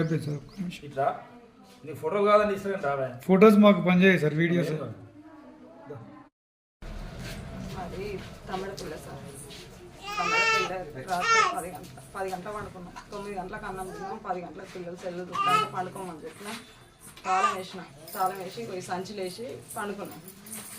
అయిపోయింది సార్ ఒక్క నిమిషం. ఇట్లా నీ ఫోటో కాదని ఇస్తాను రావా ఫొటోస్ మాకు పనిచేయాలి సార్ వీడియోస్. అది తమిళపిల్ల సార్. పది గంటల పది గంటల పండుకున్నాం. తొమ్మిది గంటలకు అన్నం తిన్నాం పది గంటలకు పిల్లలు సెల్లు దుఃఖానికి పండుకోమని చెప్పిన. తాళం వేసిన. తాళం వేసి పోయి సంచులు వేసి పండుకున్నాం.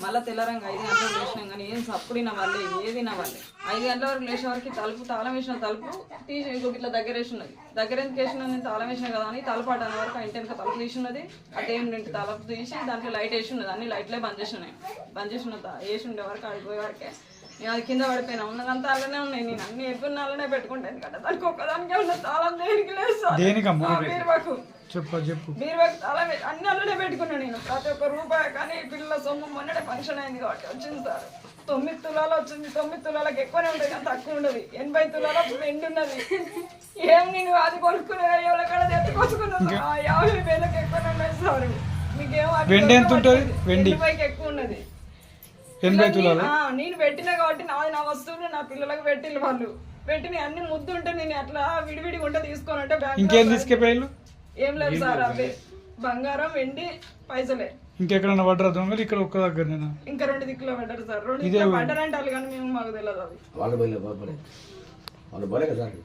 మళ్ళీ తెల్లరంగా ఐదు గంటలకు లేచినాం కానీ ఏం సప్పుడు నవ్వాలి ఏది నవ్వాలి ఐదు గంటల వరకు లేచిన వరకు తలుపు తాళం వేసిన తలుపు తీసి ఇంకొక ఇట్లా దగ్గర ఉన్నది. దగ్గర ఎందుకు వేసిన నేను తాళం వేసిన కదా అని తలుపు అడ్డాన వరకు ఇంటి వెనక తలుపు తీసి ఉన్నది. అదేం రెండు తలుపు తీసి దాంట్లో లైట్ వేసి ఉన్నది. అన్ని లైట్లే బంద్ చేసి ఉన్నాయి. బంద్ చేసిన వేసి ఉండే వరకు ఆడిపోయే వరకే నేను అది కింద పడిపోయినా. ఉన్నదంతా అలానే ఉన్నాయి. నేను అన్ని ఎప్పుడు అలానే పెట్టుకుంటాను ఎందుకంటే దానికి ఒక్కదానికే ఉన్న తాళం దేనికి లేదు సార్. దేనికమ్మా? బీరువాకు. చెప్పు చెప్పు. బీరువాకు తాళం అన్ని అలానే పెట్టుకున్నాను నేను. ప్రతి ఒక్క రూపాయి కానీ పిల్లల సొమ్ము మొన్ననే ఫంక్షన్ అయింది కాబట్టి వచ్చింది సార్. తొమ్మిది తులాలు వచ్చింది. తొమ్మిది తులాలకు ఎక్కువనే ఉంటుంది కానీ తక్కువ ఉండదు. ఎనభై తులాల వెండి ఉన్నది. ఏం నేను అది కొనుక్కునే ఎవరి కాడ తెచ్చుకొచ్చుకున్నాను యాభై వేలకు ఎక్కువనే ఉన్నాయి సార్. మీకేం వెండి ఎంత ఉంటుంది? వెండి? ఎనభై తులాలు నేను పెట్టిన కాబట్టి నాది నా వస్తువులు నా పిల్లలకు పెట్టిల్లు వాళ్ళు. పెట్టిన అన్ని ముద్దు ఉంటే నేను అట్లా విడివిడి ఉంటే తీసుకొని అంటే బ్యాంక్ ఇంకేం తీసుకెళ్ళి ఏం లేదు సార్ అవే. బంగారం వెండి పైసలే. ఇంకెక్కడన్నా పడ్డరా దొంగలు? ఇక్కడ ఒక్క దగ్గర నేను ఇంకా రెండు దిక్కులో పడ్డారు సార్. రెండు దిక్కులో పడ్డారంటే వాళ్ళు కానీ మేము మాకు తెలియదు అది. వాళ్ళ వాళ్ళ బలే కదా సార్.